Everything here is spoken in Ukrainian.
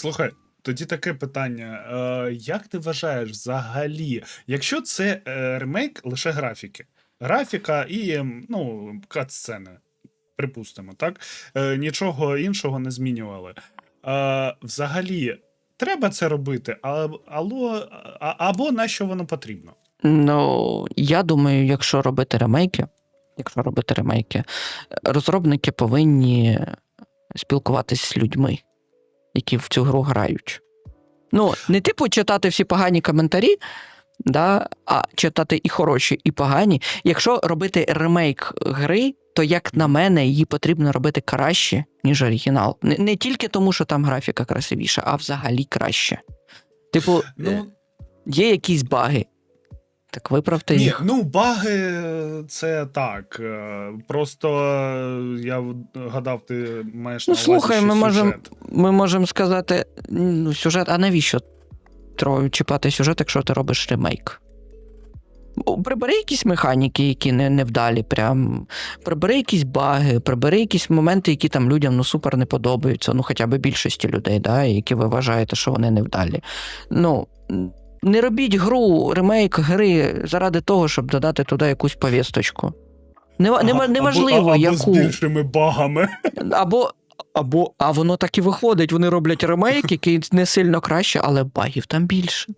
Слухай, тоді таке питання. Е, як ти вважаєш взагалі, якщо це е, ремейк лише графіки, графіка і ем, ну, кат-сцени, припустимо, так? Е, нічого іншого не змінювали. Е, взагалі, треба це робити, а, алло, а, або на що воно потрібно? Ну, я думаю, якщо робити ремейки, якщо робити ремейки, розробники повинні спілкуватися з людьми, які в цю гру грають. Ну, не типу читати всі погані коментарі, да, а читати і хороші, і погані. Якщо робити ремейк гри, то, як на мене, її потрібно робити краще, ніж оригінал. Не, не тільки тому, що там графіка красивіша, а взагалі краще. Типу, Ну, є якісь баги. Так виправте Ні, їх. ну баги це так. е, Просто я гадав, ти маєш Ну, на увазі слухай, ми можемо ми можемо сказати, ну, сюжет, а навіщо чіпати сюжет, якщо ти робиш ремейк? Прибери якісь механіки, які не, невдалі, прям прибери якісь баги, прибери якісь моменти, які там людям ну, супер не подобаються, ну хоча б більшості людей, да, які ви вважаєте, що вони невдалі. Ну, не робіть гру, ремейк гри заради того, щоб додати туди якусь повісточку. Нема- нема- не, Неважливо, або, або яку. з більшими багами. Або, або, а воно так і виходить. Вони роблять ремейк, який не сильно краще, але багів там більше.